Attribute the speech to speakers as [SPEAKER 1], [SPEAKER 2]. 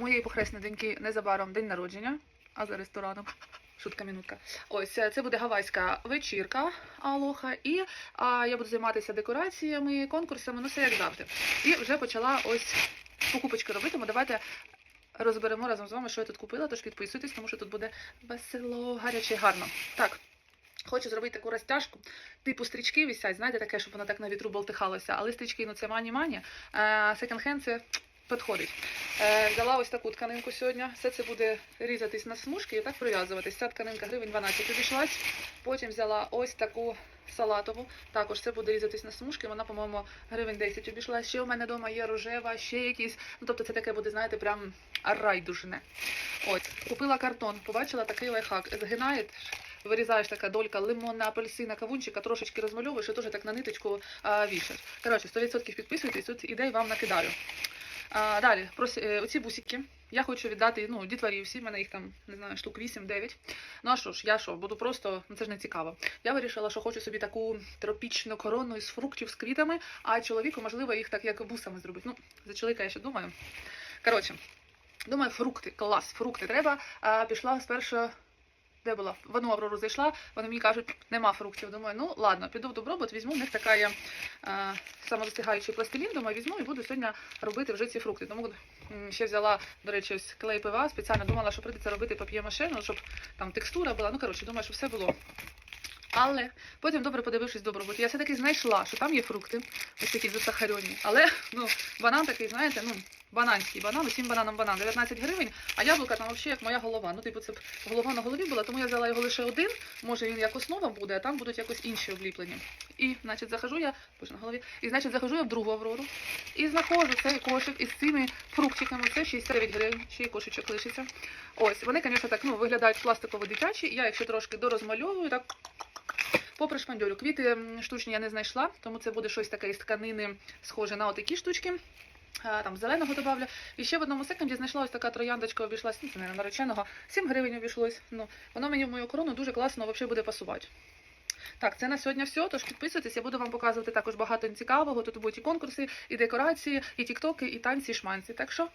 [SPEAKER 1] моєї похресної доньки незабаром день народження, а за рестораном. Шутка минутка. Ось е, це буде гавайська вечірка Алоха, і а, я буду займатися декораціями, конкурсами, ну все як завжди. І вже почала ось покупочки робити. Тому давайте розберемо разом з вами, що я тут купила. Тож підписуйтесь, тому що тут буде весело, гаряче і гарно. Так. Хочу зробити таку розтяжку, типу стрічки висять, знаєте, таке, щоб воно так на вітру болтихалося. Але стрічки, ну це мані-мані. Секонд-хенд це підходить. Е, взяла ось таку тканинку сьогодні. Все це буде різатись на смужки і так прив'язуватись. Ця тканинка гривень 12 обійшлась. Потім взяла ось таку салатову. Також це буде різатись на смужки. Вона, по-моєму, гривень 10 обійшлась. Ще у мене вдома є рожева, ще якісь. Ну, тобто це таке буде, знаєте, прям райдужне. Ось, купила картон, побачила такий лайфхак. Згинаєш, вирізаєш така долька лимонна, апельсина, кавунчика, трошечки розмальовуєш і теж так на ниточку а, вішаєш. Коротше, 100% підписуйтесь, тут ідей вам накидаю. А, далі, е, оці бусики. Я хочу віддати ну, дітварі всі, в мене їх там, не знаю, штук 8-9. Ну а що ж, я що, буду просто, ну це ж не цікаво. Я вирішила, що хочу собі таку тропічну корону із фруктів з квітами, а чоловіку, можливо, їх так як бусами зробити. Ну, за чоловіка я ще думаю. Коротше, думаю, фрукти, клас, фрукти треба. А, пішла спершу. Де була? В одну Аврору зайшла, вони мені кажуть, нема фруктів. Думаю, ну ладно, піду в добробут, візьму, в них така є самозастигаючий пластилін, думаю, візьму і буду сьогодні робити вже ці фрукти. Тому ще взяла, до речі, ось клей ПВА, спеціально думала, що прийдеться робити пап'є-машину, щоб там текстура була. Ну, коротше, думаю, що все було. Але потім добре подивившись добробут, я все-таки знайшла, що там є фрукти, ось такі засахарені. Але ну, банан такий, знаєте, ну, бананський банан, усім бананам банан, 19 гривень, а яблука там взагалі як моя голова. Ну, типу, це голова на голові була, тому я взяла його лише один. Може він як основа буде, а там будуть якось інші обліплені. І, значить, захожу я, боже, на голові, і, значить, захожу я в другу аврору. І знаходжу цей кошик із цими фруктиками. Це 69 гривень, ще й кошечок лишиться. Ось, вони, звісно, так ну, виглядають пластиково дитячі. Я їх ще трошки дорозмальовую, так попри шпандьорю. Квіти штучні я не знайшла, тому це буде щось таке із тканини, схоже на отакі штучки. Там зеленого добавлю. І ще в одному секунді знайшла ось така трояндочка, обійшлась, ну, це не нареченого, 7 гривень обійшлось. Ну, воно мені в мою корону дуже класно взагалі буде пасувати. Так, це на сьогодні все. Тож підписуйтесь, я буду вам показувати також багато цікавого. Тут будуть і конкурси, і декорації, і тіктоки, і танці, і шманці. Так що